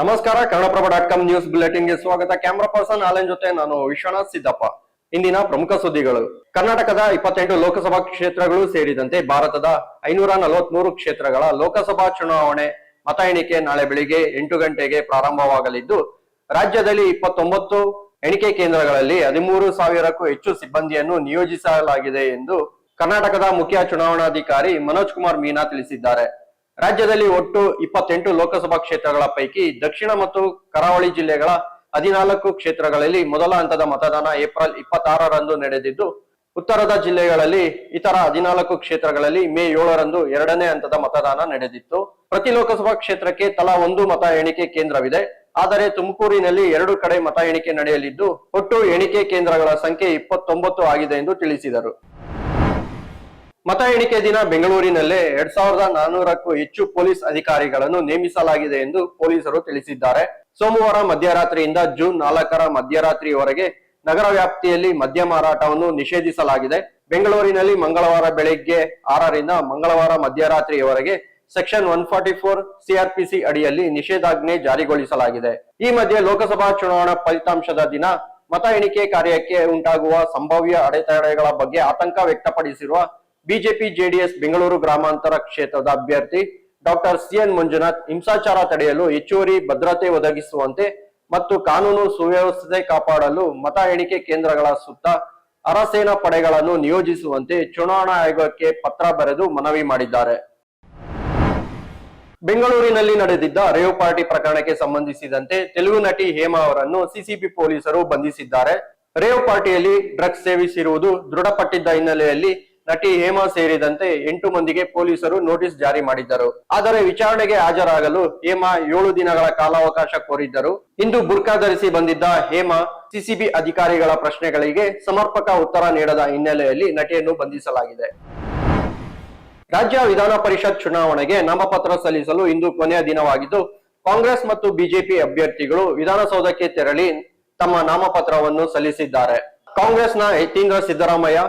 ನಮಸ್ಕಾರ, Kannadaprabha dot com news ಬುಲೆಟಿನ್ಗೆ ಸ್ವಾಗತ. ಕ್ಯಾಮ್ರಾ ಪರ್ಸನ್ ಆಲನ್ ಜೊತೆ ನಾನು ವಿಶ್ವನಾಥ್ ಸಿದ್ದಪ್ಪ. ಇಂದಿನ ಪ್ರಮುಖ ಸುದ್ದಿಗಳು. ಕರ್ನಾಟಕದ ಇಪ್ಪತ್ತೆಂಟು ಲೋಕಸಭಾ ಕ್ಷೇತ್ರಗಳು ಸೇರಿದಂತೆ ಭಾರತದ ಐನೂರ ನಲವತ್ಮೂರು ಕ್ಷೇತ್ರಗಳ ಲೋಕಸಭಾ ಚುನಾವಣೆ ಮತ ಎಣಿಕೆ ನಾಳೆ ಬೆಳಿಗ್ಗೆ ಎಂಟು ಗಂಟೆಗೆ ಪ್ರಾರಂಭವಾಗಲಿದ್ದು, ರಾಜ್ಯದಲ್ಲಿ ಇಪ್ಪತ್ತೊಂಬತ್ತು ಎಣಿಕೆ ಕೇಂದ್ರಗಳಲ್ಲಿ ಹದಿಮೂರು ಸಾವಿರಕ್ಕೂ ಹೆಚ್ಚು ಸಿಬ್ಬಂದಿಯನ್ನು ನಿಯೋಜಿಸಲಾಗಿದೆ ಎಂದು ಕರ್ನಾಟಕದ ಮುಖ್ಯ ಚುನಾವಣಾಧಿಕಾರಿ ಮನೋಜ್ ಕುಮಾರ್ ಮೀನಾ ತಿಳಿಸಿದ್ದಾರೆ. ರಾಜ್ಯದಲ್ಲಿ ಒಟ್ಟು ಇಪ್ಪತ್ತೆಂಟು ಲೋಕಸಭಾ ಕ್ಷೇತ್ರಗಳ ಪೈಕಿ ದಕ್ಷಿಣ ಮತ್ತು ಕರಾವಳಿ ಜಿಲ್ಲೆಗಳ ಹದಿನಾಲ್ಕು ಕ್ಷೇತ್ರಗಳಲ್ಲಿ ಮೊದಲ ಹಂತದ ಮತದಾನ ಏಪ್ರಿಲ್ ಇಪ್ಪತ್ತಾರರಂದು ನಡೆದಿದ್ದು, ಉತ್ತರದ ಜಿಲ್ಲೆಗಳಲ್ಲಿ ಇತರ ಹದಿನಾಲ್ಕು ಕ್ಷೇತ್ರಗಳಲ್ಲಿ ಮೇ ಏಳರಂದು ಎರಡನೇ ಹಂತದ ಮತದಾನ ನಡೆದಿತ್ತು. ಪ್ರತಿ ಲೋಕಸಭಾ ಕ್ಷೇತ್ರಕ್ಕೆ ತಲಾ ಒಂದು ಮತ ಎಣಿಕೆ ಕೇಂದ್ರವಿದೆ. ಆದರೆ ತುಮಕೂರಿನಲ್ಲಿ ಎರಡು ಕಡೆ ಮತ ಎಣಿಕೆ ನಡೆಯಲಿದ್ದು, ಒಟ್ಟು ಎಣಿಕೆ ಕೇಂದ್ರಗಳ ಸಂಖ್ಯೆ ಇಪ್ಪತ್ತೊಂಬತ್ತು ಆಗಿದೆ ಎಂದು ತಿಳಿಸಿದರು. ಮತ ಎಣಿಕೆ ದಿನ ಬೆಂಗಳೂರಿನಲ್ಲೇ ಎರಡ್ ಸಾವಿರದ ನಾನೂರಕ್ಕೂ ಹೆಚ್ಚು ಪೊಲೀಸ್ ಅಧಿಕಾರಿಗಳನ್ನು ನೇಮಿಸಲಾಗಿದೆ ಎಂದು ಪೊಲೀಸರು ತಿಳಿಸಿದ್ದಾರೆ. ಸೋಮವಾರ ಮಧ್ಯರಾತ್ರಿಯಿಂದ ಜೂನ್ ನಾಲ್ಕರ ಮಧ್ಯರಾತ್ರಿಯವರೆಗೆ ನಗರ ವ್ಯಾಪ್ತಿಯಲ್ಲಿ ಮದ್ಯ ಮಾರಾಟವನ್ನು ನಿಷೇಧಿಸಲಾಗಿದೆ. ಬೆಂಗಳೂರಿನಲ್ಲಿ ಮಂಗಳವಾರ ಬೆಳಗ್ಗೆ ಆರರಿಂದ ಮಂಗಳವಾರ ಮಧ್ಯರಾತ್ರಿಯವರೆಗೆ section one forty four CRPC ಅಡಿಯಲ್ಲಿ ನಿಷೇಧಾಜ್ಞೆ ಜಾರಿಗೊಳಿಸಲಾಗಿದೆ. ಈ ಮಧ್ಯೆ ಲೋಕಸಭಾ ಚುನಾವಣಾ ಫಲಿತಾಂಶದ ದಿನ ಮತ ಎಣಿಕೆ ಕಾರ್ಯಕ್ಕೆ ಉಂಟಾಗುವ ಸಂಭಾವ್ಯ ಅಡೆತಡೆಗಳ ಬಗ್ಗೆ ಆತಂಕ ವ್ಯಕ್ತಪಡಿಸಿರುವ ಬಿಜೆಪಿ ಜೆಡಿಎಸ್ ಬೆಂಗಳೂರು ಗ್ರಾಮಾಂತರ ಕ್ಷೇತ್ರದ ಅಭ್ಯರ್ಥಿ ಡಾಕ್ಟರ್ ಸಿಎನ್ ಮಂಜುನಾಥ್ ಹಿಂಸಾಚಾರ ತಡೆಯಲು ಹೆಚ್ಚುವರಿ ಭದ್ರತೆ ಒದಗಿಸುವಂತೆ ಮತ್ತು ಕಾನೂನು ಸುವ್ಯವಸ್ಥೆ ಕಾಪಾಡಲು ಮತ ಎಣಿಕೆ ಕೇಂದ್ರಗಳ ಸುತ್ತ ಅರಸೇನಾ ಪಡೆಗಳನ್ನು ನಿಯೋಜಿಸುವಂತೆ ಚುನಾವಣಾ ಆಯೋಗಕ್ಕೆ ಪತ್ರ ಬರೆದು ಮನವಿ ಮಾಡಿದ್ದಾರೆ. ಬೆಂಗಳೂರಿನಲ್ಲಿ ನಡೆದಿದ್ದ ರೇವ್ ಪಾರ್ಟಿ ಪ್ರಕರಣಕ್ಕೆ ಸಂಬಂಧಿಸಿದಂತೆ ತೆಲುಗು ನಟಿ ಹೇಮಾ ಅವರನ್ನು ಸಿಸಿಬಿ ಪೊಲೀಸರು ಬಂಧಿಸಿದ್ದಾರೆ. ರೇವ್ ಪಾರ್ಟಿಯಲ್ಲಿ ಡ್ರಗ್ಸ್ ಸೇವಿಸಿರುವುದು ದೃಢಪಟ್ಟಿದ್ದ ಹಿನ್ನೆಲೆಯಲ್ಲಿ ನಟಿ ಹೇಮಾ ಸೇರಿದಂತೆ ಎಂಟು ಮಂದಿಗೆ ಪೊಲೀಸರು ನೋಟಿಸ್ ಜಾರಿ ಮಾಡಿದ್ದರು. ಆದರೆ ವಿಚಾರಣೆಗೆ ಹಾಜರಾಗಲು ಹೇಮಾ ಏಳು ದಿನಗಳ ಕಾಲಾವಕಾಶ ಕೋರಿದ್ದರು. ಇಂದು ಬುರ್ಕಾ ಧರಿಸಿ ಬಂದಿದ್ದ ಹೇಮಾ ಸಿಸಿಬಿ ಅಧಿಕಾರಿಗಳ ಪ್ರಶ್ನೆಗಳಿಗೆ ಸಮರ್ಪಕ ಉತ್ತರ ನೀಡದ ಹಿನ್ನೆಲೆಯಲ್ಲಿ ನಟಿಯನ್ನು ಬಂಧಿಸಲಾಗಿದೆ. ರಾಜ್ಯ ವಿಧಾನ ಪರಿಷತ್ ಚುನಾವಣೆಗೆ ನಾಮಪತ್ರ ಸಲ್ಲಿಸಲು ಇಂದು ಕೊನೆಯ ದಿನವಾಗಿದ್ದು, ಕಾಂಗ್ರೆಸ್ ಮತ್ತು ಬಿಜೆಪಿ ಅಭ್ಯರ್ಥಿಗಳು ವಿಧಾನಸೌಧಕ್ಕೆ ತೆರಳಿ ತಮ್ಮ ನಾಮಪತ್ರವನ್ನು ಸಲ್ಲಿಸಿದ್ದಾರೆ. ಕಾಂಗ್ರೆಸ್ನ ಯತೀಂದ್ರ ಸಿದ್ದರಾಮಯ್ಯ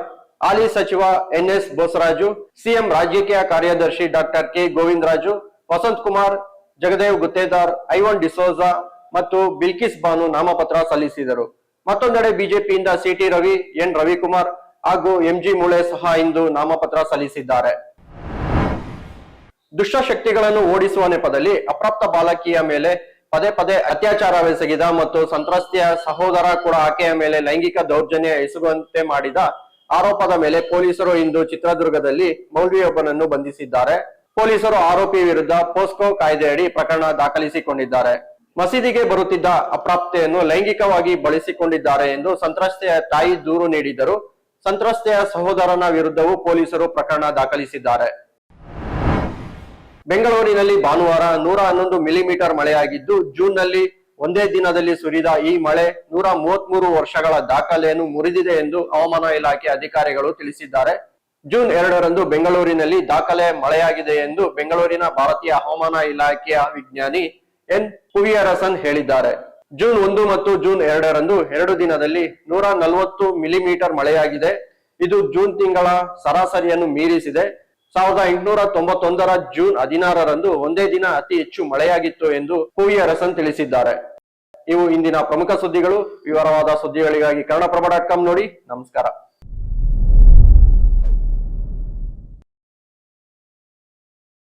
ಹಾಲಿ ಸಚಿವ ಎನ್ ಎಸ್ ಬೋಸರಾಜು ಸಿಎಂ ರಾಜಕೀಯ ಕಾರ್ಯದರ್ಶಿ ಡಾಕ್ಟರ್ ಕೆ ಗೋವಿಂದರಾಜು, ವಸಂತ್ ಕುಮಾರ್, ಜಗದೇವ್ ಗುತ್ತೇದಾರ್, ಐವನ್ ಡಿಸೋಜಾ ಮತ್ತು ಬಿಲ್ಕಿಸ್ ಬಾನು ನಾಮಪತ್ರ ಸಲ್ಲಿಸಿದರು. ಮತ್ತೊಂದೆಡೆ ಬಿಜೆಪಿಯಿಂದ ಸಿಟಿ ರವಿ ಎನ್ ರವಿಕುಮಾರ್ ಹಾಗೂ ಎಂಜಿ ಮೂಳೆ ಸಹ ಇಂದು ನಾಮಪತ್ರ ಸಲ್ಲಿಸಿದ್ದಾರೆ. ದುಷ್ಟಶಕ್ತಿಗಳನ್ನು ಓಡಿಸುವ ನೆಪದಲ್ಲಿ ಅಪ್ರಾಪ್ತ ಬಾಲಕಿಯ ಮೇಲೆ ಪದೇ ಪದೇ ಅತ್ಯಾಚಾರವೆಸಗಿದ ಮತ್ತು ಸಂತ್ರಸ್ತೆಯ ಸಹೋದರ ಕೂಡ ಆಕೆಯ ಮೇಲೆ ಲೈಂಗಿಕ ದೌರ್ಜನ್ಯ ಎಸಗುವಂತೆ ಮಾಡಿದ ಆರೋಪದ ಮೇಲೆ ಪೊಲೀಸರು ಇಂದು ಚಿತ್ರದುರ್ಗದಲ್ಲಿ ಮೌಲ್ವಿಯೊಬ್ಬನನ್ನು ಬಂಧಿಸಿದ್ದಾರೆ. ಪೊಲೀಸರು ಆರೋಪಿ ವಿರುದ್ಧ ಪೋಸ್ಕೋ ಕಾಯ್ದೆಯಡಿ ಪ್ರಕರಣ ದಾಖಲಿಸಿಕೊಂಡಿದ್ದಾರೆ. ಮಸೀದಿಗೆ ಬರುತ್ತಿದ್ದ ಅಪ್ರಾಪ್ತೆಯನ್ನು ಲೈಂಗಿಕವಾಗಿ ಬಳಸಿಕೊಂಡಿದ್ದಾರೆ ಎಂದು ಸಂತ್ರಸ್ತೆಯ ತಾಯಿ ದೂರು ನೀಡಿದ್ದರು. ಸಂತ್ರಸ್ತೆಯ ಸಹೋದರನ ವಿರುದ್ಧವೂ ಪೊಲೀಸರು ಪ್ರಕರಣ ದಾಖಲಿಸಿದ್ದಾರೆ. ಬೆಂಗಳೂರಿನಲ್ಲಿ ಭಾನುವಾರ ನೂರ ಹನ್ನೊಂದು ಮಿಲಿಮೀಟರ್ ಮಳೆಯಾಗಿದ್ದು ಜೂನ್ನಲ್ಲಿ ಒಂದೇ ದಿನದಲ್ಲಿ ಸುರಿದ ಈ ಮಳೆ ನೂರ ಮೂವತ್ಮೂರು ವರ್ಷಗಳ ದಾಖಲೆಯನ್ನು ಮುರಿದಿದೆ ಎಂದು ಹವಾಮಾನ ಇಲಾಖೆ ಅಧಿಕಾರಿಗಳು ತಿಳಿಸಿದ್ದಾರೆ. ಜೂನ್ ಎರಡರಂದು ಬೆಂಗಳೂರಿನಲ್ಲಿ ದಾಖಲೆ ಮಳೆಯಾಗಿದೆ ಎಂದು ಬೆಂಗಳೂರಿನ ಭಾರತೀಯ ಹವಾಮಾನ ಇಲಾಖೆಯ ವಿಜ್ಞಾನಿ ಎನ್. ಪುವಿಯರಸನ್ ಹೇಳಿದ್ದಾರೆ. ಜೂನ್ ಒಂದು ಮತ್ತು ಜೂನ್ ಎರಡರಂದು ಎರಡು ದಿನದಲ್ಲಿ ನೂರ ನಲವತ್ತು ಮಿಲಿಮೀಟರ್ ಮಳೆಯಾಗಿದೆ. ಇದು ಜೂನ್ ತಿಂಗಳ ಸರಾಸರಿಯನ್ನು ಮೀರಿಸಿದೆ. ಸಾವಿರದ ಎಂಟುನೂರ ತೊಂಬತ್ತೊಂದರ ಜೂನ್ ಹದಿನಾರರಂದು ಒಂದೇ ದಿನ ಅತಿ ಹೆಚ್ಚು ಮಳೆಯಾಗಿತ್ತು ಎಂದು ಕುವಿಯರಸನ್ ತಿಳಿಸಿದ್ದಾರೆ. ಇವು ಇಂದಿನ ಪ್ರಮುಖ ಸುದ್ದಿಗಳು. ವಿವರವಾದ ಸುದ್ದಿಗಳಿಗಾಗಿ ಕನ್ನಡಪ್ರಭ ಡಾಟ್ ಕಾಮ್ ನೋಡಿ. ನಮಸ್ಕಾರ.